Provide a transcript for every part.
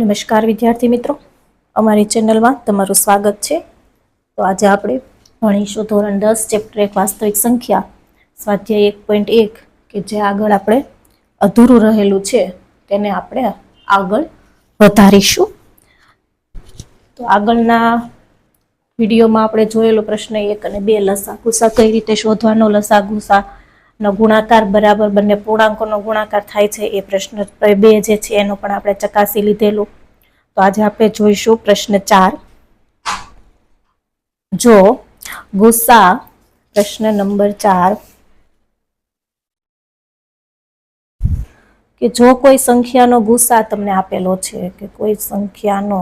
નમસ્કાર વિદ્યાર્થી મિત્રો. અમારી ચેનલમાં તમારું સ્વાગત છે. તો આજે આપણે ભણીશું ધોરણ દસ, ચેપ્ટર એક, વાસ્તવિક સંખ્યા, સ્વાધ્યાય એક પોઈન્ટ એક, કે જે આગળ આપણે અધૂરું રહેલું છે, તેને આપણે આગળ વધારીશું. તો આગળના વિડીયોમાં આપણે જોયેલો પ્રશ્ન એક અને બે લસા ગુસા કઈ રીતે શોધવાનો લસા ગુસા નો ગુણાકાર બરાબર બંને પૂર્ણાંકોનો ગુણાકાર થાય છે, એ પ્રશ્ન બે જે છે એનો પણ આપણે ચકાસી લીધેલું. તો આજે આપણે જોઈશું પ્રશ્ન ચાર. જો ગુસ્સા પ્રશ્ન નંબર ચાર. કે જો કોઈ સંખ્યાનો ગુસ્સા તમને આપેલો છે, કે કોઈ સંખ્યાનો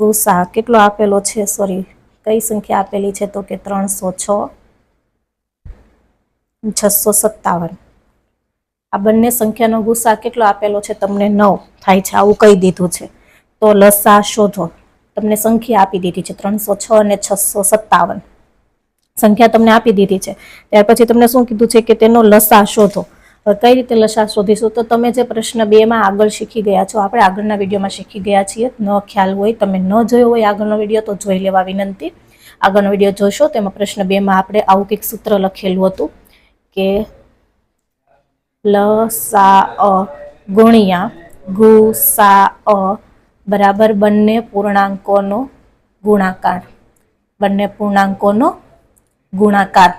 ગુસ્સા કેટલો આપેલો છે સોરી કઈ સંખ્યા આપેલી છે, તો કે ત્રણસો છ. છસો સત્તાવન. આ બંને સંખ્યાનો ગુસ્સા કેટલો આપેલો છે? તમને નવ થાય છે. આવું કહી દીધું છે. તો લસા શોધો. તમને સંખ્યા આપી દીધી છે. ત્રણસો છ અને છસો સત્તાવન. સંખ્યા તમને આપી દીધી છે. ત્યાર પછી તમને શું કીધું છે કે તેનો લસા શોધો. કઈ રીતે લસા શોધીશું? તો તમે જે પ્રશ્ન બેમાં આગળ શીખી ગયા છો, આપણે આગળના વિડીયોમાં શીખી ગયા છીએ. ન ખ્યાલ હોય, તમે ન જોયો હોય આગળનો વીડિયો, તો જોઈ લેવા વિનંતી. આગળનો વીડિયો જોશો, તેમાં પ્રશ્ન બેમાં આપણે આવું કંઈક સૂત્ર લખેલું હતું. કે લસા ગુણ્યા ગુસા બરાબર બંને પૂર્ણાંકોનો ગુણાકાર. બંને પૂર્ણાંકોનો ગુણાકાર.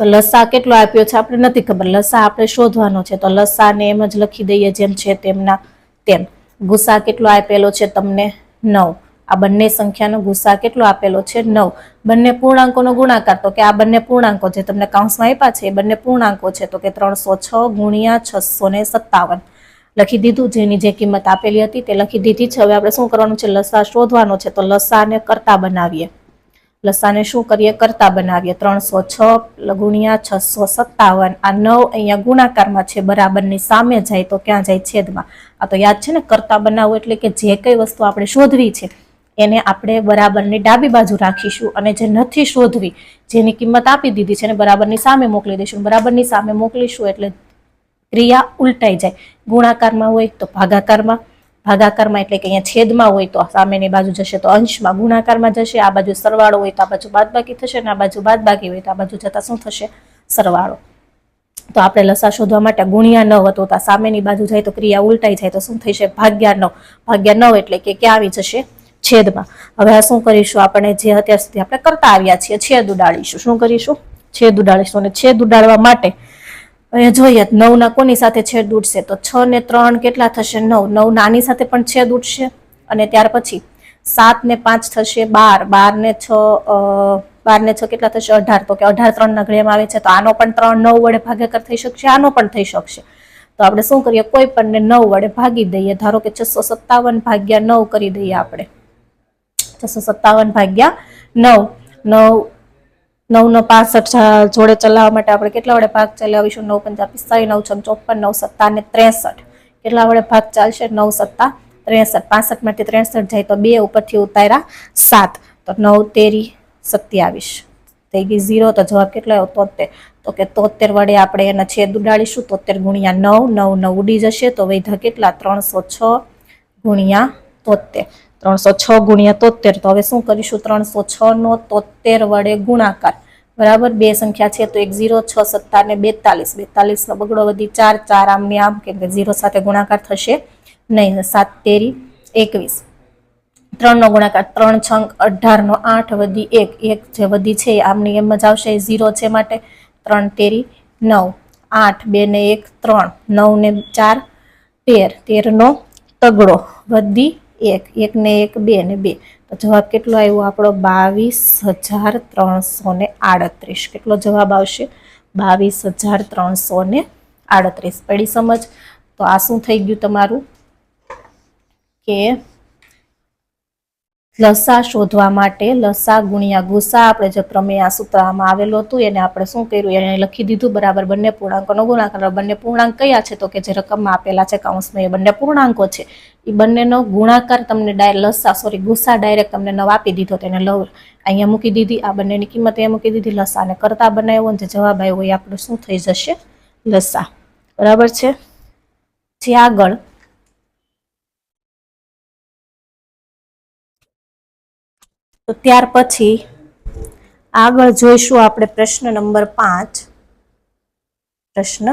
તો લસા કેટલો આપ્યો છે આપણે નથી ખબર. લસા આપણે શોધવાનો છે. તો લસાને એમ જ લખી દઈએ જેમ છે તેમના તેમ. ગુસા કેટલો આપેલો છે તમને? નવ. આ બંને સંખ્યાનો ગુસા કેટલો આપેલો છે? નવ. બંને પૂર્ણાંકોનો ગુણાકાર, તો કે આ બંને પૂર્ણાંકો જે તમને કાઉન્સમાં આપ્યા છે, એ બંને પૂર્ણાંકો છે, તો કે ત્રણસો છ ગુણ્યા છસો ને સત્તાવન. લખી દીધું, જેની જે કિંમત આપેલી હતી તે લખી દીધી છે. હવે આપણે શું કરવાનું છે? લસા શોધવાનો છે, તો લસાને કરતા બનાવીએ. લસાને શું કરીએ? કરતા બનાવીએ. ત્રણસો છ ગુણ્યા છસો સત્તાવન. આ નવ અહીંયા ગુણાકારમાં છે, બરાબરની સામે જાય તો ક્યાં જાય? છેદમાં. આ તો યાદ છે ને, કરતા બનાવવું એટલે કે જે કઈ વસ્તુ આપણે શોધવી છે એને આપણે બરાબરની ડાબી બાજુ રાખીશું અને જે નથી શોધવી, જેની કિંમત આપી દીધી છે એને બરાબરની સામે મોકલી દઈશું બરાબરની સામે મોકલીશું એટલે ક્રિયા ઉલટાઈ જાય. ગુણાકારમાં હોય તો ભાગાકારમાં ભાગાકારમાં એટલે કે અહીંયા છેદમાં હોય તો સામેની બાજુ જશે તો અંશમાં ગુણાકારમાં જશે, આ બાજુ સરવાળો હોય તો આ બાજુ બાદબાકી થશે અને આ બાજુ બાદબાકી હોય તો આ બાજુ જતા શું થશે? સરવાળો. તો આપણે લસા શોધવા માટે ગુણ્યા નવ હતો તો સામેની બાજુ જાય તો ક્રિયા ઉલટાઈ જાય તો શું થશે? ભાગ્યા નવ. ભાગ્યા નવ એટલે કે ક્યાં આવી જશે? છેદમાં. હવે આ શું કરીશું? આપણે જે અત્યાર સુધી આપણે કરતા આવ્યા છીએ, છેદ ઉડાડીશું. શું કરીશું? છેદ ઉડાડીશું અને છેદ ઉડાડવા માટે અહીંયા જોઈએ નવ ના કોની સાથે છેદ ઉડશે? તો છ ને ત્રણ કેટલા થશે? નવ. નવ નાની સાથે પણ છેદ ઉડશે. અને ત્યાર પછી સાત ને પાંચ થશે બાર. બાર ને છ બાર ને છ કેટલા થશે? અઢાર. તો કે અઢાર ત્રણ ના ઘડિયામાં આવે છે, તો આનો પણ ત્રણ નવ વડે ભાગાકાર થઈ શકશે, આનો પણ થઈ શકશે. તો આપણે શું કરીએ? કોઈ પણ ને નવ વડે ભાગી દઈએ. ધારો કે છસો સત્તાવન ભાગ્યા નવ કરી દઈએ આપણે. છસો સત્તાવન ભાગ્યા નવ. નવ નવ નો પાસઠ જોડે ચલાવવા માટે આપણે કેટલા વડે ભાગ ચલાવીશું નવ પંચા પિસ્તાળીસ, નવ છમ ચોપન, નવ સત્તા અને ત્રેસઠ. કેટલા વડે ભાગ ચાલશે? નવ સત્તા, ત્રેસઠ. પાસઠમાંથી ત્રેસઠ જાય તો બે ઉપરથી ઉતાર્યા સાત. તો નવ તેરી સત્યાવીસ. થઈ ગઈ ઝીરો. તો જવાબ કેટલો આવ્યો? તોતેર. તો કે તોતેર વડે આપણે એના છેદ ઉડાડીશું. તોતેર ગુણ્યા નવ. નવ નવ ઉડી જશે. તો વૈધા કેટલા? ત્રણસો છ ગુણ્યા તોતેર. ત્રણસો છ ગુણ્યા તોતેર. તો હવે શું કરીશું? ત્રણસો છ નો તોતેર વડે ગુણાકાર. બરાબર? બે સંખ્યા છે તો એક ઝીરો, છ સત્તા ને બેતાલીસ. બેતાલીસ નો બગડો વધી ચાર. ચાર આમને આમ કેમ કે ઝીરો સાથે ગુણાકાર થશે નહીં. સાત, તેરી, એકવીસ. ત્રણ નો ગુણાકાર ત્રણ છંક અઢાર નો આઠ વધી એક. એક જે વધી છે આમની એમ જ આવશે. ઝીરો છે માટે ત્રણ, તેરી, નવ. આઠ, બે ને એક, ત્રણ. નવ ને ચાર, તેર. તેર નો તગડો વધી એક એક ને એક, બે ને બે. તો જવાબ કેટલો આવ્યો? આપણો બાવીસ હજાર ત્રણસો ને આડત્રીસ. કેટલો જવાબ આવશે? બાવીસ હજાર ત્રણસો ને આડત્રીસ. પડી સમજ? તો આ શું થઈ ગયું તમારું? કે લસા શોધવા માટે, લસા ગુણ્યા ગુસા આપણે જે પ્રમેય આ સૂત્રમાં આવેલું હતું, એને આપણે શું કર્યું? એને લખી દીધું બરાબર બંને પૂર્ણાંકોનો ગુણાકાર. બંને પૂર્ણાંક કયા છે? તો કે જે રકમમાં આપેલા છે કાઉન્સમાં એ બંને પૂર્ણાંકો છે. એ બંનેનો ગુણાકાર તમને ડાય લસા સોરી ગુસા ડાયરેક્ટ તમને નવ આપી દીધો તેને લવ અહીંયા મૂકી દીધી. આ બંનેની કિંમત અહીંયા મૂકી દીધી. લસાને કરતા બનાવ્યો અને જે જવાબ આવ્યો એ આપણો શું થઈ જશે? લસા. બરાબર છે? જે આગળ તો ત્યાર પછી આગળ જોઈશું આપણે પ્રશ્ન નંબર પાંચ. પ્રશ્ન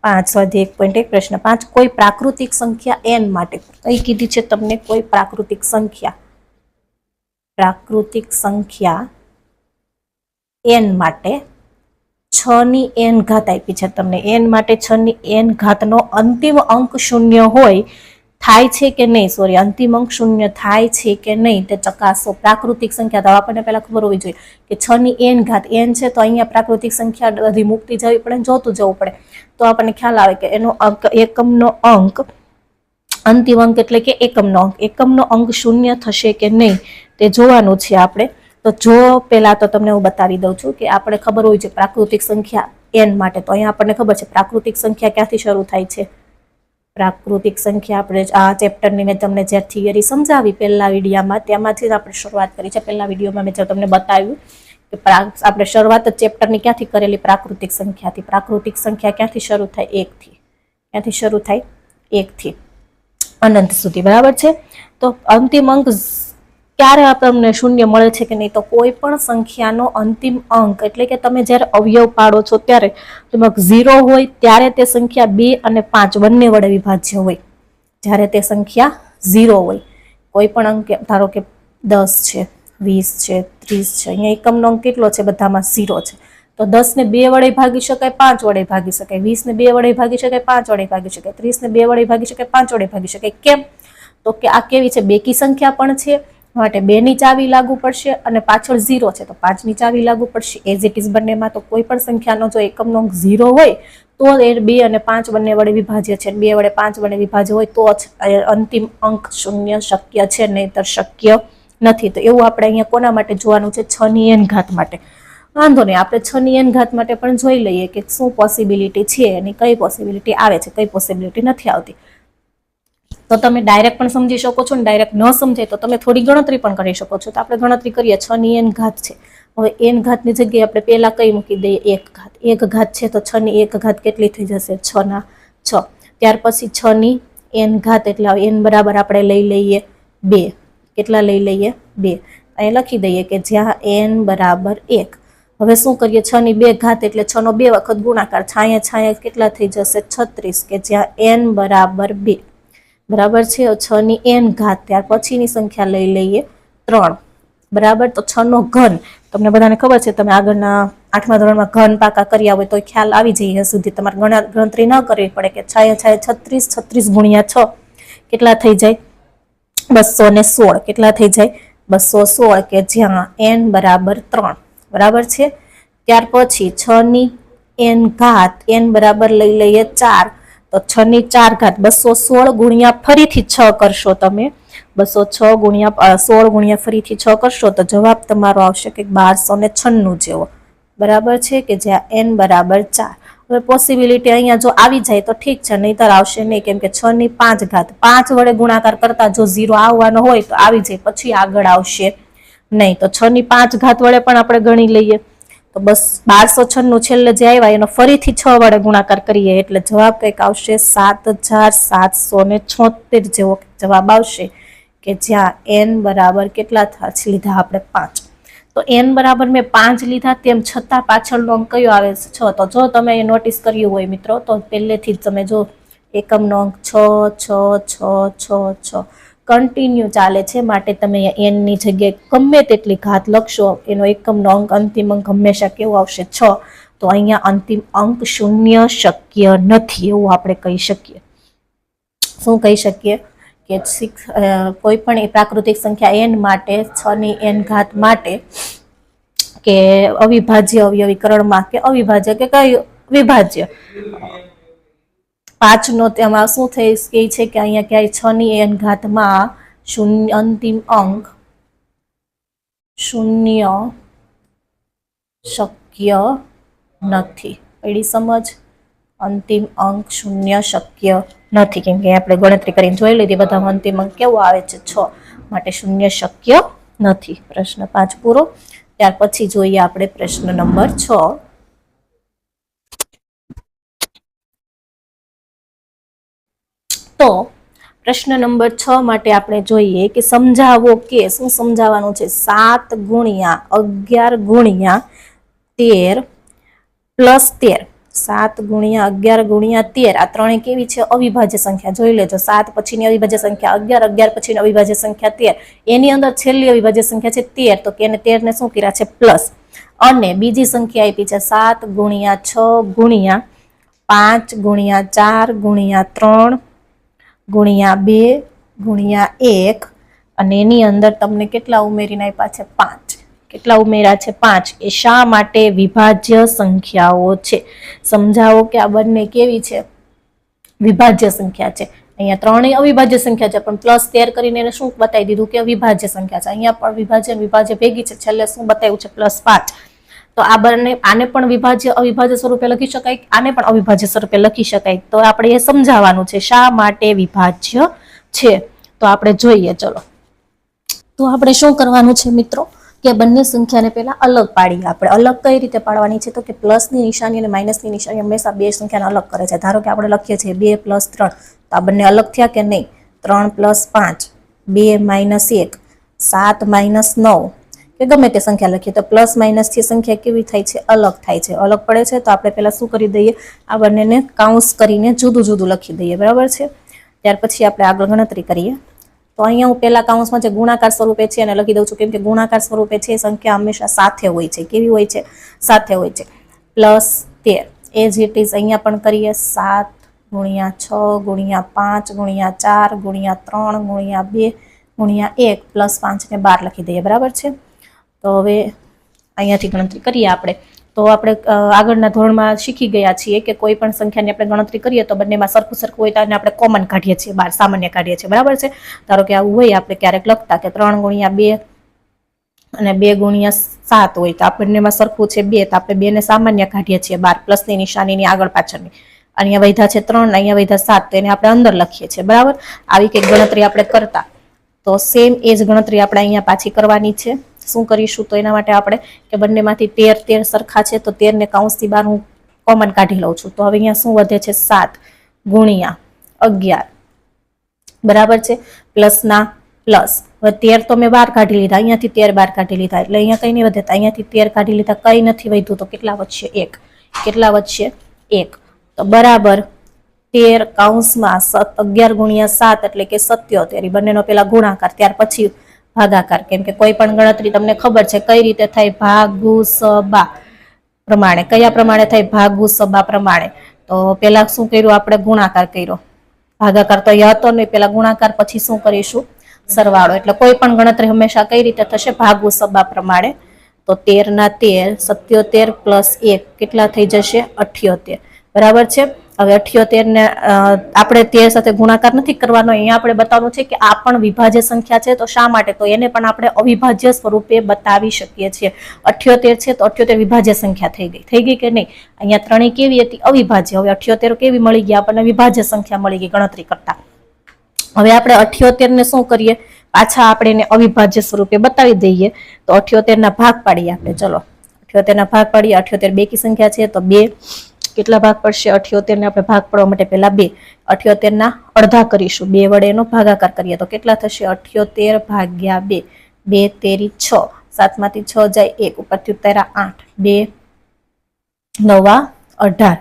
પાંચ સ્વાધ્યાય એક પોઈન્ટ એક, પ્રશ્ન પાંચ. કોઈ પ્રાકૃતિક સંખ્યા એન માટે? કઈ કીધી છે તમને કોઈ પ્રાકૃતિક સંખ્યા? પ્રાકૃતિક સંખ્યા એન માટે છ ની એન ઘાત આપી છે તમને. એન માટે છ ની એન ઘાતનો અંતિમ અંક શૂન્ય હોય થાય છે કે નહીં? સોરી અંતિમ અંક શૂન્ય થાય છે કે નહીં? તે ચકાસો. પ્રાકૃતિક સંખ્યા તો આપણને પહેલાં ખબર હોવી જોઈએ કે છ ની એન ઘાત એન છે તો અહીંયા પ્રાકૃતિક સંખ્યા બધી મૂકતી જવી પડે જોતું જવું પડે. તો આપણને ખ્યાલ આવે કે એનો અંક એકમનો અંક, અંતિમ અંક એટલે કે એકમનો અંક. એકમનો અંક શૂન્ય થશે કે નહીં તે જોવાનું છે આપણે. તો જો પહેલાં તો તમને હું બતાવી દઉં છું કે આપણે ખબર હોય છે પ્રાકૃતિક સંખ્યા એન માટે. તો અહીંયા આપણને ખબર છે પ્રાકૃતિક સંખ્યા ક્યાંથી શરૂ થાય છે? પ્રાકૃતિક સંખ્યા આપણે આ ચેપ્ટરની મેં તમને જે થિયરી સમજાવી પહેલા વિડીયામાં, તેમાંથી જ આપણે શરૂઆત કરી છે. પહેલા વિડીયોમાં મેં જે તમને બતાવ્યું કે આપણે શરૂઆત ચેપ્ટરની ક્યાંથી કરેલી પ્રાકૃતિક સંખ્યાથી. પ્રાકૃતિક સંખ્યા ક્યાંથી શરૂ થાય? એકથી. ક્યાંથી શરૂ થાય? એકથી. અનંત સુધી. બરાબર છે? તો અંતિમ અંક ક્યારે આપણને શૂન્ય મળે છે કે નહીં, તો કોઈ પણ સંખ્યાનો અંતિમ અંક, એટલે કે તમે જ્યારે અવયવ પાડો છો ત્યારે તેમાં ઝીરો હોય ત્યારે તે સંખ્યા બે અને પાંચ બંને વડે વિભાજ્ય હોય. જ્યારે તે સંખ્યા ઝીરો હોય, કોઈ પણ અંક, ધારો કે દસ છે, વીસ છે, ત્રીસ છે, અહીંયા એકમનો અંક કેટલો છે? બધામાં ઝીરો છે. તો દસને બે વડે ભાગી શકાય, પાંચ વડે ભાગી શકાય, વીસને બે વડે ભાગી શકાય, પાંચ વડે ભાગી શકાય, ત્રીસને બે વડે ભાગી શકાય, પાંચ વડે ભાગી શકાય. કેમ? તો કે આ કેવી છે? બેકી સંખ્યા પણ છે માટે બે ની ચાવી લાગુ પડશે અને પાછળ ઝીરો છે. તો પાંચની ચાવી લાગુ પડશે. એઝ ઇટ ઇઝ બંનેમાં તો કોઈ પણ સંખ્યાનો જો એકમનો અંક ઝીરો હોય, તો એ બે અને પાંચ બંને વડે વિભાજ્ય છે. બે વડે પાંચ વડે વિભાજ્ય હોય, તો જ અંતિમ અંક શૂન્ય શક્ય છે, નહીતર શક્ય નથી. તો એવું આપણે અહીંયા કોના માટે જોવાનું છે? છ ની એન ઘાત માટે. વાંધો નહીં, આપણે છ ની એન ઘાત માટે પણ જોઈ લઈએ કે શું પોસિબિલિટી છે અને કઈ પોસિબિલિટી આવે છે. કઈ પોસિબિલિટી નથી આવતી. તો તમે ડાયરેક્ટ પણ સમજી શકો છો ને ડાયરેક્ટ ન સમજાય તો તમે થોડી ગણતરી પણ કરી શકો છો. તો આપણે ગણતરી કરીએ, છ ની એન ઘાત છે. હવે એન ઘાતની જગ્યાએ આપણે પહેલાં કઈ મૂકી દઈએ? એક ઘાત. એક ઘાત છે તો છ ની એક ઘાત કેટલી થઈ જશે? છ ના છ. ત્યાર પછી છ ની એન ઘાત એટલે એન બરાબર આપણે લઈ લઈએ બે. કેટલા લઈ લઈએ? બે. અહીં લખી દઈએ કે જ્યાં એન બરાબર એક. હવે શું કરીએ? છ ની બે ઘાત એટલે છ નો બે વખત ગુણાકાર. છાયા છાયા કેટલા થઈ જશે? છત્રીસ. કે જ્યાં એન બરાબર બે. બરાબર છે? છની એન ઘાત. ત્યાર પછીની સંખ્યા લઈ લઈએ ત્રણ. બરાબર? તો છનો ઘન. તમને બધાને ખબર છે, તમે આગળના આઠમા ધોરણમાં ઘન પાકા કર્યા હોય તો ખ્યાલ આવી જાય સુધી. તમારે ગણા- ગણતરી ન કરવી પડે કે છ છ છત્રીસ છત્રીસ ગુણ્યા છ. કેટલા થઈ જાય? બસો ને સોળ. કેટલા થઈ જાય? બસો સોળ, કે જ્યાં એન બરાબર ત્રણ. બરાબર છે? ત્યાર પછી છની એન ઘાત. એન બરાબર લઈ લઈએ ચાર. તો છ ની ચાર ઘાત બસો સોળ ગુણ્યા ફરીથી છ કરશો તમે. બસો છ ગુણ્યા સોળ ગુણ્યા ફરીથી છ કરશો તો જવાબ તમારો આવશે કે બારસો ને છન્નું જેવો. બરાબર છે કે જ્યાં એન બરાબર ચાર. હવે પોસિબિલિટી અહીંયા જો આવી જાય તો ઠીક છે, નહીતર આવશે નહીં, કેમ કે છ ની પાંચ ઘાત પાંચ વડે ગુણાકાર કરતા જો ઝીરો આવવાનો હોય તો આવી જાય, પછી આગળ આવશે નહીં. તો છ ની પાંચ ઘાત વડે પણ આપણે ગણી લઈએ. તો બસ બારસો છન્નું છેલ્લે જે આવ્યા, એનો ફરીથી છ વડે ગુણાકાર કરીએ એટલે જવાબ કંઈક આવશે સાત હજાર સાતસો ને છોતેર જેવો જવાબ આવશે કે જ્યાં એન બરાબર કેટલા લીધા આપણે પાંચ. તો એન બરાબર મેં પાંચ લીધા, તેમ છતાં પાછળનો અંક કયો આવે? છે. છ તો જો તમે એ નોટિસ કર્યું હોય મિત્રો, તો પહેલેથી જ તમે જો એકમનો અંક છ છ છ છ છ. કન્ટિન્યુ ચાલે છે. માટે તમે એનની જગ્યાએ ગમે તેટલી ઘાત લખશો, એનો એકમનો અંક અંતિમ અંક હંમેશા કેવો આવશે? છ. તો અહીંયા અંતિમ અંક શૂન્ય શક્ય નથી એવું આપણે કહી શકીએ. શું કહી શકીએ? કે સિક્સ કોઈ પણ પ્રાકૃતિક સંખ્યા એન માટે છની એન ઘાત માટે કે અવિભાજ્ય અવયવીકરણમાં કે અવિભાજ્ય કે કયું? વિભાજ્ય. પાંચનો તેમાં શું થઈ કે છે કે અહીંયા ક્યાંય છ ની એન ઘાતમાં શૂન્ય અંતિમ અંક શૂન્ય શક્ય નથી. પડી સમજ? અંતિમ અંક શૂન્ય શક્ય નથી. કેમ કે આપણે ગણતરી કરીને જોઈ લીધી બધા અંતિમ અંક કેવો આવે છે? છ. માટે શૂન્ય શક્ય નથી. પ્રશ્ન પાંચ પૂરો. ત્યાર પછી જોઈએ આપણે પ્રશ્ન નંબર છ. તો પ્રશ્ન નંબર છ માટે આપણે જોઈએ કે સમજાવો કે શું સમજાવવાનું છે? સાત ગુણ્યા અગિયાર ગુણ્યા તેર પ્લસ તેર. સાત ગુણ્યા અગિયાર ગુણ્યા તેર. આ ત્રણે કેવી છે? અવિભાજ્ય સંખ્યા. જોઈ લેજો. સાત પછીની અવિભાજ્ય સંખ્યા અગિયાર અગિયાર પછીની અવિભાજ્ય સંખ્યા તેર. એની અંદર છેલ્લી અવિભાજ્ય સંખ્યા છે તેર. તો કે તેરને શું કર્યા છે? પ્લસ. અને બીજી સંખ્યા આપી છે સાત ગુણ્યા છ ગુણ્યા પાંચ ગુણ્યા ચાર ગુણ્યા ત્રણ ગુણ્યા બે, ગુણ્યા એક, અને એની અંદર તમને કેટલા ઉમેરીને આપ્યા છે? પાંચ. કેટલા ઉમેર્યા છે? પાંચ. એ શા માટે વિભાજ્ય સંખ્યાઓ છે? સમજાવો કે આ બંને કેવી છે? વિભાજ્ય સંખ્યા છે. અહીંયા ત્રણેય અવિભાજ્ય સંખ્યા છે, પણ પ્લસ તેર કરીને એને શું બતાવી દીધું કે અવિભાજ્ય સંખ્યા છે? અહીંયા પણ વિભાજ્ય વિભાજ્ય ભેગી છે. છેલ્લે શું બતાવ્યું છે? પ્લસ પાંચ. તો આ બંને આને પણ વિભાજ્ય અવિભાજ્ય સ્વરૂપે લખી શકાય આને પણ અવિભાજ્ય સ્વરૂપે લખી શકાય? તો આપણે એ સમજાવવાનું છે શા માટે વિભાજ્ય છે? તો આપણે જોઈએ, ચલો. તો આપણે શું કરવાનું છે મિત્રો? કે બંને સંખ્યાને પહેલા અલગ પાડીએ આપણે. અલગ કઈ રીતે પાડવાની છે? તો કે પ્લસની નિશાની અને માઇનસની નિશાની હંમેશા બે સંખ્યાને અલગ કરે છે. ધારો કે આપણે લખીએ છીએ બે પ્લસ ત્રણ. તો આ બંને અલગ થયા કે નહીં? ત્રણ પ્લસ પાંચ. બે માઇનસ એક. સાત માઇનસ નવ. કે ગમે તે સંખ્યા લખીએ તો પ્લસ માઇનસથી સંખ્યા કેવી થાય છે? અલગ થાય છે. અલગ પડે છે. તો આપણે પહેલાં શું કરી દઈએ? આ બંનેને કાઉન્સ કરીને જુદું જુદું લખી દઈએ. બરાબર છે? ત્યાર પછી આપણે આગળ ગણતરી કરીએ. તો અહીંયા હું પહેલા કાઉન્સમાં જે ગુણાકાર સ્વરૂપે છે એને લખી દઉં છું. કેમ કે ગુણાકાર સ્વરૂપે છે સંખ્યા હંમેશા સાથે હોય છે. કેવી હોય છે? સાથે હોય છે. પ્લસ તેર. એ જ ઇટ ઇઝ અહીંયા પણ કરીએ સાત ગુણ્યા છ ગુણ્યા પાંચ ગુણ્યા ચાર ગુણ્યા ત્રણ ગુણ્યા બે ગુણ્યા એક. પ્લસ પાંચ ને બાર લખી દઈએ. બરાબર છે? તો હવે અહીંયાથી ગણતરી કરીએ આપણે. તો આપણે આગળના ધોરણમાં શીખી ગયા છીએ કે કોઈ પણ સંખ્યાની આપણે ગણતરી કરીએ તો બંનેમાં સરખું સરખું હોય તો આપણે કોમન કાઢીએ છીએ, બાર સામાન્ય કાઢીએ છીએ. બરાબર છે? ધારો કે આવું હોય, આપણે ક્યારેક લખતા કે ત્રણ ગુણ્યા બે અને બે ગુણ્યા સાત હોય તો આપણને સરખું છે બે, તો આપણે બેને સામાન્ય કાઢીએ છીએ, બાર પ્લસની નિશાનીની આગળ પાછળની. અહીંયા વૈધા છે ત્રણ, અહીંયા વૈધા સાત, તો એને આપણે અંદર લખીએ છીએ. બરાબર? આવી કંઈક ગણતરી આપણે કરતા. તો સેમ એ જ ગણતરી આપણે અહીંયા પાછી કરવાની છે. શું કરીશું તો એના માટે આપણે કે બંનેમાંથી તેર તેર સરખા છે તો તેરને કાઉન્સથી બાર હું કોમન કાઢી લઉં છું. તો હવે અહીંયા શું વધે છે? સાત ગુણ્યા અગિયાર. બરાબર છે? પ્લસના પ્લસ. હવે તેર તો મેં બાર કાઢી લીધા. અહીંયાથી તેર બાર કાઢી લીધા. એટલે અહીંયા કંઈ નહીં વધે. તો અહીંયાથી તેર કાઢી લીધા. કંઈ નથી વધ્યું તો કેટલા વધશે? એક. કેટલા વધશે? એક. તો બરાબર તેર કાઉન્સમાં અગિયાર ગુણ્યા સાત એટલે કે સત્યોતેર. એ બંનેનો પેલા ગુણાકાર, ત્યાર પછી ભાગાકાર. કેમ કે કોઈ પણ ગણતરી તમને ખબર છે કઈ રીતે થાય ભાગુ સબા પ્રમાણે. કયા પ્રમાણે થાય ભાગુ સબા પ્રમાણે? તો પેલા શું કર્યું આપણે ગુણાકાર કર્યો? ભાગાકાર તો હતો નહીં પેલા ગુણાકાર પછી શું કરીશું? સરવાળો. એટલે કોઈ પણ ગણતરી હંમેશા કઈ રીતે થશે? ભાગુ સબા પ્રમાણે. તો તેર ના તેર, સત્યોતેર પ્લસ એક કેટલા થઈ જશે? અઠ્યોતેર. બરાબર છે? હવે અઠ્યોતેર ને આપણે તેર સાથે ગુણાકાર નથી કરવાનો. અહીંયા આપણે બતાવવાનું છે કે આ પણ વિભાજ્ય સંખ્યા છે, તો શા માટે? તો એને પણ આપણે અવિભાજ્ય સ્વરૂપે બતાવી શકીએ છીએ. અઠ્યોતેર છે, તો અઠ્યોતેર વિભાજ્ય સંખ્યા થઈ ગઈ. થઈ ગઈ કે નહીં? અહીંયા ત્રણેય કેવી હતી? અવિભાજ્ય. હવે અઠ્યોતેર કેવી મળી ગઈ આપણને વિભાજ્ય સંખ્યા મળી ગઈ ગણતરી કરતા. હવે આપણે અઠ્યોતેર ને શું કરીએ? પાછા આપણે એને અવિભાજ્ય સ્વરૂપે બતાવી દઈએ. તો અઠ્યોતેર ના ભાગ પાડીએ આપણે. ચલો. અઠ્યોતેર ના ભાગ પાડીએ. અઠ્યોતેર બેકી સંખ્યા છે, તો બે. કેટલા ભાગ પડશે? અઠ્યોતેર ને આપણે ભાગ પડવા માટે પહેલાં બે. અઠ્યોતેર ના અડધા કરીશું. બે વડે એનો ભાગાકાર કરીએ તો કેટલા થશે? અઠ્યોતેર ભાગ્યા બે. બે તેરી છ. સાતમાંથી છ જાય એક. ઉપરથી ઉતાર્યા આઠ. બે, નવા અઢાર.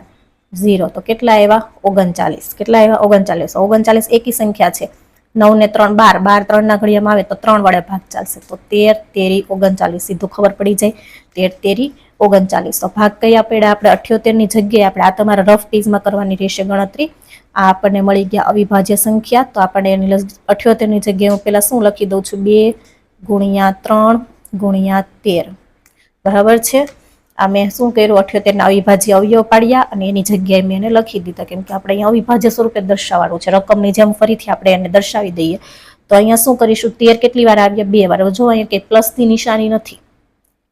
ઝીરો. તો કેટલા આવ્યા? ઓગણચાલીસ. કેટલા આવ્યા? ઓગણચાલીસ. ઓગણચાલીસ એકી સંખ્યા છે. નવ ને ત્રણ, બાર. બાર ત્રણ ના ઘડિયામાં આવે તો ત્રણ વડે ભાગ ચાલશે. તો તેર, તેરી, ઓગણચાલીસ. સીધું ખબર પડી જાય. તેર, તેરી ઓગણચાલીસ. તો ભાગ કયા પડ્યા? આપણે અઠ્યોતેરની જગ્યાએ આપણે આ તમારા રફ પીઝમાં કરવાની રહેશે ગણતરી. આ આપણને મળી ગયા અવિભાજ્ય સંખ્યા. તો આપણને એની અઠ્યોતેરની જગ્યાએ હું પેલા શું લખી દઉં છું? બે ગુણ્યા ત્રણ ગુણ્યા તેર. બરાબર છે? આ મેં શું કર્યું? અઠ્યોતેરના અવિભાજ્ય અવયવ પાડ્યા અને એની જગ્યાએ મેં એને લખી દીધા. કેમ કે આપણે અહીંયા અવિભાજ્ય સ્વરૂપે દર્શાવવાનું છે. રકમની જેમ ફરીથી આપણે એને દર્શાવી દઈએ. તો અહીંયા શું કરીશું? તેર કેટલી વાર આવ્યા? બે વાર. જો અહીંયા કે પ્લસની નિશાની નથી.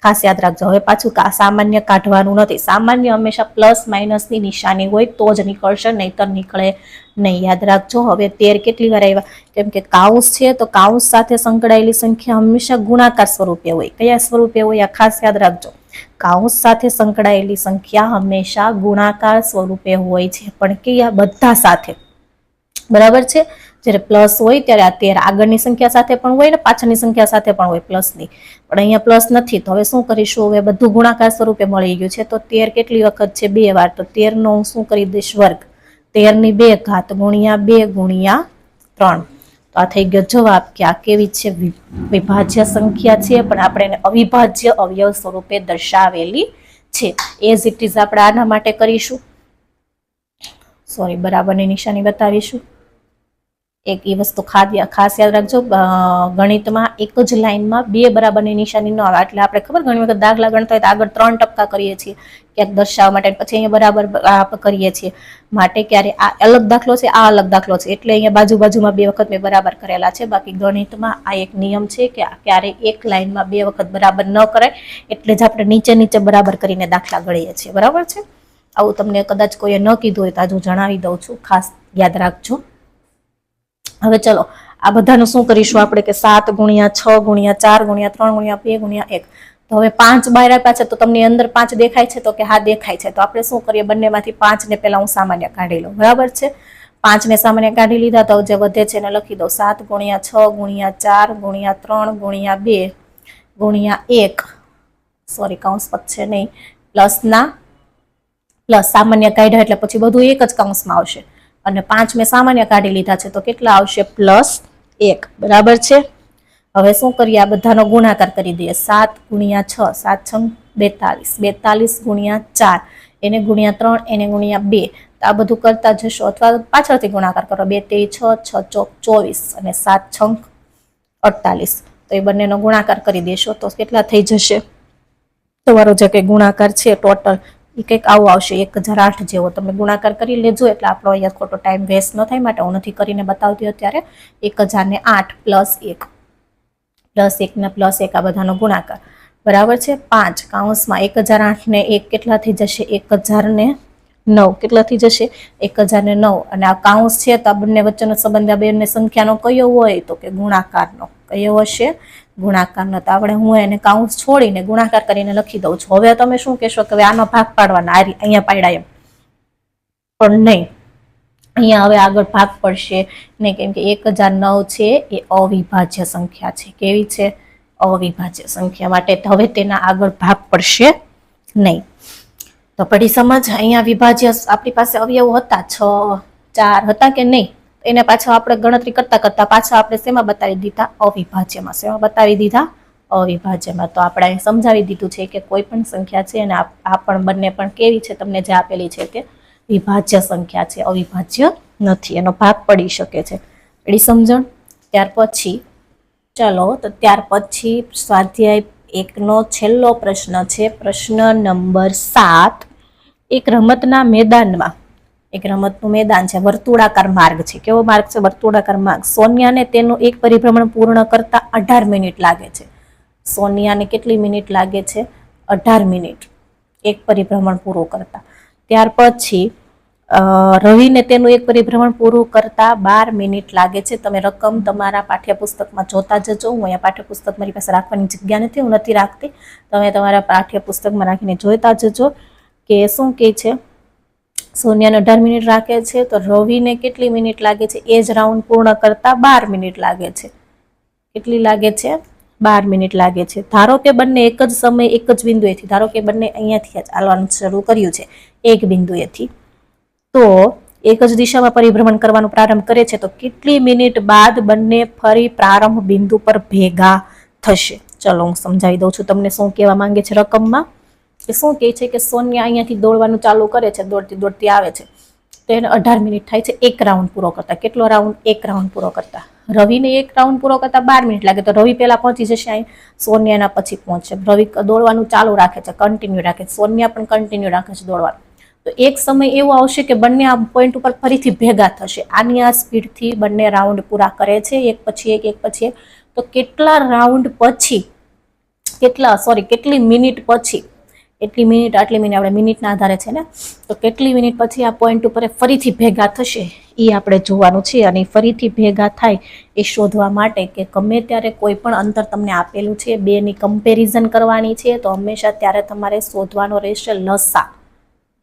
ખાસ યાદ રાખજો. હવે પાછું સામાન્ય કાઢવાનું નથી. સામાન્ય હંમેશા પ્લસ માઇનસની નિશાની હોય તો જ નીકળશે, નહીતર નીકળે નહીં. યાદ રાખજો. હવે તેર કેટલી વાર આવ્યા? કેમ કે કાઉસ છે, તો કાઉસ સાથે સંકળાયેલી સંખ્યા હંમેશા ગુણાકાર સ્વરૂપે હોય. કયા સ્વરૂપે હોય? આ ખાસ યાદ રાખજો. કાઉસ સાથે સંકળાયેલી સંખ્યા હંમેશા ગુણાકાર સ્વરૂપે હોય છે. પણ કયા બધા સાથે? બરાબર છે? જ્યારે પ્લસ હોય ત્યારે આ તેર આગળની સંખ્યા સાથે પણ હોય ને પાછળની સંખ્યા સાથે પણ હોય પ્લસની પણ અહીંયા પ્લસ નથી. તો હવે શું કરીશું? હવે બધું ગુણાકાર સ્વરૂપે મળી ગયું છે. તો તેર કેટલી વખત છે? બે વાર. તો તેરનો હું શું કરી દઈશ? વર્ગ. તેરની બે ઘાત ગુણ્યા બે ગુણ્યા ત્રણ. તો આ થઈ ગયો જવાબ કે આ કેવી છે? વિભાજ્ય સંખ્યા છે. પણ આપણે એને અવિભાજ્ય અવયવ સ્વરૂપે દર્શાવેલી છે. એઝ ઇટ ઇઝ આપણે આના માટે કરીશું. સોરી બરાબરની નિશાની બતાવીશું. એક એ વસ્તુ ખાસ યાદ રાખજો ગણિતમાં એક જ લાઈનમાં બે બરાબરની નિશાની ન આવે. એટલે આપણે ખબર ઘણી વખત દાખલા ગણતા હોય તો આગળ ત્રણ ટપકા કરીએ છીએ. ક્યાંક દર્શાવવા માટે પછી અહીંયા બરાબર કરીએ છીએ. માટે ક્યારે આ અલગ દાખલો છે, આ અલગ દાખલો છે. એટલે અહીંયા બાજુ બાજુમાં બે વખત મેં બરાબર કરેલા છે. બાકી ગણિતમાં આ એક નિયમ છે કે ક્યારે એક લાઈનમાં બે વખત બરાબર ન કરાય. એટલે જ આપણે નીચે નીચે બરાબર કરીને દાખલા ગણીએ છીએ. બરાબર છે? આવું તમને કદાચ કોઈએ ન કીધું હોય તો આજે જણાવી દઉં છું. ખાસ યાદ રાખજો. હવે ચલો, આ બધાનું શું કરીશું આપણે કે સાત ગુણ્યા છ ગુણ્યા ચાર ગુણ્યા ત્રણ ગુણ્યા બે ગુણ્યા એક. તો હવે પાંચ બહાર આપ્યા છે તો તમને અંદર પાંચ દેખાય છે તો કે હા દેખાય છે. તો આપણે શું કરીએ? બંનેમાંથી પાંચને પહેલા હું સામાન્ય કાઢી લઉં. બરાબર છે? પાંચને સામાન્ય કાઢી લીધા તો જે વધે છે એને લખી દઉં. સાત ગુણ્યા છ ગુણ્યા ચાર ગુણ્યા ત્રણ ગુણ્યા બે ગુણ્યા એક. સોરી કૌંસ છે નહીં. પ્લસના પ્લસ સામાન્ય કાઢ્યા એટલે પછી બધું એક જ કૌંસમાં આવશે. અને પાંચ મેં સામાન્ય કાઢી લીધા છે. તો કેટલા આવશે? પ્લસ એક. બરાબર છે? હવે શું કરીએ? આ બધાનો ગુણાકાર કરી દઈએ. સાત ગુણ્યા છ. સાત છ બેતાલીસ. બેતાલીસ ગુણ્યા ચાર. એને ગુણ્યા ત્રણ, એને ગુણ્યા બે. તો આ બધું કરતા જશો અથવા પાછળથી ગુણાકાર કરો. બે તેરી છ છ ચોક ચોવીસ અને સાત છંક અડતાલીસ. તો એ બંનેનો ગુણાકાર કરી દેશો. તો કેટલા થઈ જશે? તમારો જે કંઈ ગુણાકાર છે, ટોટલ એ કંઈક આવું આવશે, એક હજાર આઠ જેવો. તમે ગુણાકાર કરી લેજો, એટલે આપણો અહીંયા ખોટો ટાઈમ વેસ્ટ ન થાય, માટે હું નથી કરીને બતાવતી અત્યારે. એક હજારને આઠ પ્લસ એક. પ્લસ એકને પ્લસ એક, આ બધાનો ગુણાકાર. બરાબર છે? પાંચ, કાઉન્સમાં એક હજાર આઠને એક કેટલા થઈ જશે? એક હજારને નવ. કેટલા થઈ જશે? એક હજારને નવ. અને આ કાઉન્સ છે, તો આ બંને વચ્ચેનો સંબંધ, આ બંને સંખ્યાનો કયો હોય? તો કે ગુણાકારનો. કયો હશે? ગુણાકારનો તો આપણે હું એને કાઉન્સ છોડીને ગુણાકાર કરીને લખી દઉં છું. હવે તમે શું કહેશો કે આનો ભાગ પાડવાના? આ અહીંયા પાડ્યા પણ નહીં. અહીંયા હવે આગળ ભાગ પડશે નહીં કેમ કે એક હજાર નવ છે, એ અવિભાજ્ય સંખ્યા છે. કેવી છે? અવિભાજ્ય સંખ્યા માટે હવે તેના આગળ ભાગ પડશે નહીં. તો પડી સમજ અહીંયા વિભાજ્ય આપણી પાસે અવયવ હતા, છ, ચાર હતા કે નહીં? એને પાછા આપણે ગણતરી કરતા કરતા પાછા આપણે શેમાં બતાવી દીધા? અવિભાજ્યમાં. શેમાં બતાવી દીધા? અવિભાજ્યમાં. તો આપણે સમજાવી દીધું છે કે કોઈ પણ સંખ્યા છે અને આ પણ બંને પણ કેવી છે? તમને જે આપેલી છે તે વિભાજ્ય સંખ્યા છે. અવિભાજ્ય નથી. એનો ભાગ પડી શકે છે. એટલી સમજણ? ત્યાર પછી, ચાલો, તો ત્યાર પછી સ્વાધ્યાય એકનો છેલ્લો પ્રશ્ન છે. પ્રશ્ન નંબર સાત. એક રમતના મેદાનમાં એક રમતનું મેદાન છે, વર્તુળાકાર માર્ગ છે. કેવો માર્ગ છે? વર્તુળાકાર માર્ગ. સોનિયાને તેનું એક પરિભ્રમણ પૂર્ણ કરતા અઢાર મિનિટ લાગે છે. સોનિયાને કેટલી મિનિટ લાગે છે? અઢાર મિનિટ. એક પરિભ્રમણ પૂરું કરતા. ત્યાર પછી રવિને તેનું એક પરિભ્રમણ પૂરું કરતા બાર મિનિટ લાગે છે. તમે રકમ તમારા પાઠ્યપુસ્તકમાં જોતા જજો. હું અહીંયા પાઠ્યપુસ્તક મારી પાસે રાખવાની જગ્યા નથી, હું નથી રાખતી. તમે તમારા પાઠ્યપુસ્તકમાં રાખીને જોતા જજો કે શું કહે છે? સોનિયાને અઢાર મિનિટ રાખે છે, તો રવિને કેટલી મિનિટ લાગે છે? એ જ રાઉન્ડ પૂર્ણ કરતાં બાર મિનિટ લાગે છે. કેટલી લાગે છે? બાર મિનિટ લાગે છે. ધારો કે બંને એક જ સમય, એક જ બિંદુએથી, ધારો કે બંને અહીંયાથી ચાલવાનું શરૂ કર્યું છે, એક બિંદુએથી. તો એક જ દિશામાં પરિભ્રમણ કરવાનું પ્રારંભ કરે છે, તો કેટલી મિનિટ બાદ બંને ફરી પ્રારંભ બિંદુ પર ભેગા થશે? ચલો, હું સમજાવી દઉં છું તમને શું કહેવા માંગે છે રકમમાં. કે શું કહે છે કે સોનિયા અહીંયાથી દોડવાનું ચાલુ કરે છે, દોડતી દોડતી આવે છે. તો એને અઢાર મિનિટ થાય છે, એક રાઉન્ડ પૂરો કરતા. કેટલો રાઉન્ડ? એક રાઉન્ડ પૂરો કરતા. રવિને એક રાઉન્ડ પૂરો કરતા બાર મિનિટ લાગે. તો રવિ પહેલાં પહોંચી જશે અહીં, સોનિયાના પછી પહોંચશે. રવિ દોડવાનું ચાલુ રાખે છે કન્ટિન્યુ રાખે છે. સોનિયા પણ કન્ટિન્યુ રાખે છે દોડવાનું. તો એક સમય એવો આવશે કે બંને આ પોઈન્ટ ઉપર ફરીથી ભેગા થશે. આની આ સ્પીડથી બંને રાઉન્ડ પૂરા કરે છે, એક પછી એક એક પછી એક. તો કેટલા રાઉન્ડ પછી, કેટલા સોરી કેટલી મિનિટ પછી એટલી મિનિટ, આટલી મિનિટ આપણે મિનિટના આધારે છે ને? તો કેટલી મિનિટ પછી આ પોઈન્ટ ઉપર ફરીથી ભેગા થશે એ આપણે જોવાનું છે અને ફરીથી ભેગા થાય એ શોધવા માટે કે ગમે ત્યારે કોઈ પણ અંતર તમને આપેલું છે બેની કમ્પેરિઝન કરવાની છે, તો હંમેશા ત્યારે તમારે શોધવાનો રહેશે લસા.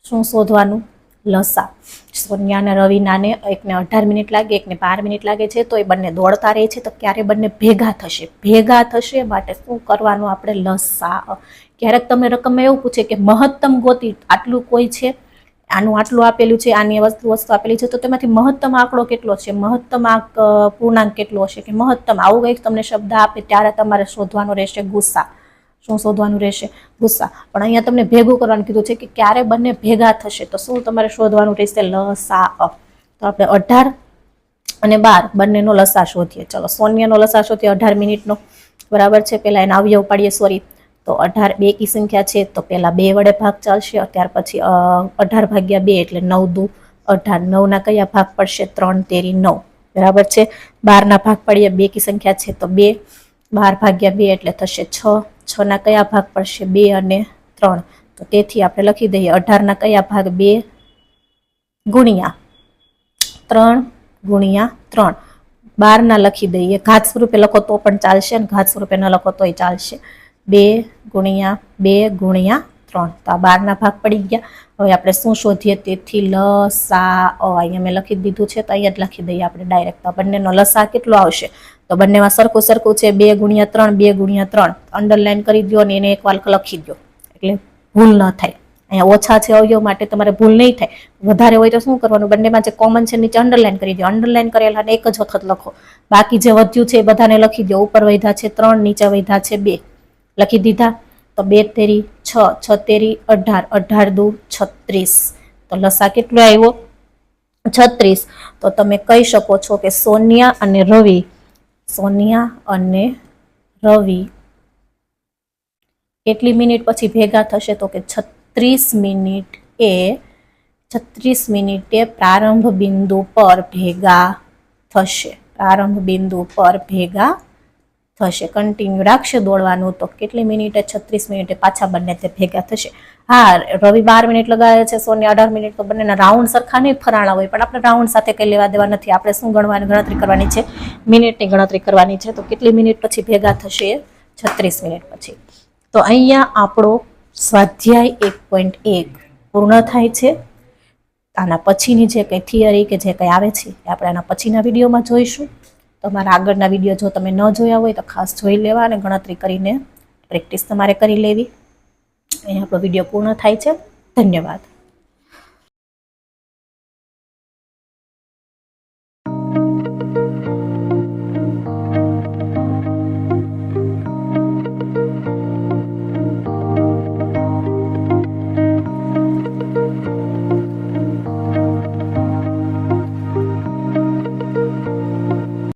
શું શોધવાનું? લસા. સોનિયા અને રવિનાને એકને અઢાર મિનિટ લાગે, એકને બાર મિનિટ લાગે છે, તો એ બંને દોડતા રહે છે, તો ક્યારે બંને ભેગા થશે? ભેગા થશે માટે શું કરવાનું આપણે લસા? ક્યારેક તમને રકમમાં એવું પૂછે કે મહત્તમ ગોતી આટલું કોઈ છે? આનું આટલું આપેલું છે, આની વસ્તુ વસ્તુ આપેલી છે, તો તેમાંથી મહત્તમ આંકડો કેટલો છે? મહત્તમ આંક પૂર્ણાંક કેટલો હશે કે મહત્તમ? આવું કંઈક તમને શબ્દ આપે ત્યારે તમારે શોધવાનો રહેશે ગુસ્સા. શું શોધવાનું રહેશે? ગુસ્સા. પણ અહીંયા તમને ભેગું કરવાનું કીધું છે કે ક્યારે બંને ભેગા થશે, તો શું તમારે શોધવાનું રહેશે? લસા તો આપણે અઢાર અને બાર, બંનેનો લસા શોધીએ. ચલો, સોનિયાનો લસા શોધીએ, અઢાર મિનિટનો. બરાબર છે? પહેલાં એના અવયવ પાડીએ સોરી તો અઢાર બે કી સંખ્યા છે, તો પહેલાં બે વડે ભાગ ચાલશે, ત્યાર પછી અઢાર ભાગ્યા બે એટલે નવ દુ, અઢાર નવના કયા ભાગ પડશે? ત્રણ, તેરી, નવ. બરાબર છે? બારના ભાગ પાડીએ, બે કી સંખ્યા છે, તો બે. બાર ભાગ્યા બે એટલે થશે છ. છના કયા ભાગ પડશે? બે અને ત્રણ. તો તેથી આપણે લખી દઈએ અઢારના કયા ભાગ બે ગુણ્યા ત્રણ ગુણ્યા ત્રણ. બારના લખી દઈએ, ઘાત સ્વરૂપે લખો તો પણ ચાલશે અને ઘાત સ્વરૂપે ન લખો તોય ચાલશે. બે ગુણ્યા બે ગુણ્યા ત્રણ. તો આ બારના ભાગ પડી ગયા. હવે આપણે શું શોધીએ? તેથી લસા અ. અહીંયા મેં લખી દીધું છે, તો અહીંયા જ લખી દઈએ આપણે ડાયરેક્ટ તો બંનેનો લસા કેટલો આવશે? તો બંનેમાં સરખું સરખું છે, બે ગુણ્યા ત્રણ, બે ગુણ્યા ત્રણ. અંડરલાઇન કરી દો અને એને એક વાલ્ક લખી દો એટલે ભૂલ ન થાય. અહીંયા ઓછા છે અવયવ માટે તમારે ભૂલ નહીં થાય. વધારે હોય તો શું કરવાનું? બંનેમાં જે કોમન છે નીચે અંડરલાઇન કરી દો અંડરલાઇન કરેલા એક જ વખત લખો. બાકી જે વધ્યું છે એ બધાને લખી દો ઉપર વધ્યા છે ત્રણ, નીચે વધ્યા છે બે. લખી દીધા. તો બે તેરી છ છ તેરી અઢાર અઢાર દુ, છત્રીસ. તો લસા કેટલો આવ્યો? છત્રીસ. તો તમે કહી શકો છો કે સોનિયા અને રવિ. સોનિયા અને રવિ. કેટલી મિનિટ પછી ભેગા થશે? તો કે છત્રીસ મિનિટ એ, છત્રીસ મિનિટે પ્રારંભ બિંદુ પર ભેગા થશે. પ્રારંભ બિંદુ પર ભેગા થશે. કન્ટિન્યુ રાખશે દોડવાનું તો કેટલી મિનિટે? છત્રીસ મિનિટે પાછા બંને તે ભેગા થશે. હા, રવિ બાર મિનિટ લગાવે છે, સોની અઢાર મિનિટ તો બંનેના રાઉન્ડ સરખા નહીં ફરાણા હોય, પણ આપણે રાઉન્ડ સાથે કંઈ લેવા દેવા નથી. આપણે શું ગણવાની ગણતરી કરવાની છે? મિનિટની ગણતરી કરવાની છે, તો કેટલી મિનિટ પછી ભેગા થશે છત્રીસ મિનિટ પછી. તો અહીંયા આપણો સ્વાધ્યાય એક પોઈન્ટ એક પૂર્ણ થાય છે. આના પછીની જે કંઈ થિયરી કે જે કંઈ આવે છે, એ આપણે આના પછીના વિડીયોમાં જોઈશું. તમારા આગળના વીડિયો જો તમે ન જોયા હોય તો ખાસ જોઈ લેવા અને ગણતરી કરીને પ્રેક્ટિસ તમારે કરી લેવી. અહીંયા આપણો વીડિયો પૂર્ણ થાય છે. ધન્યવાદ.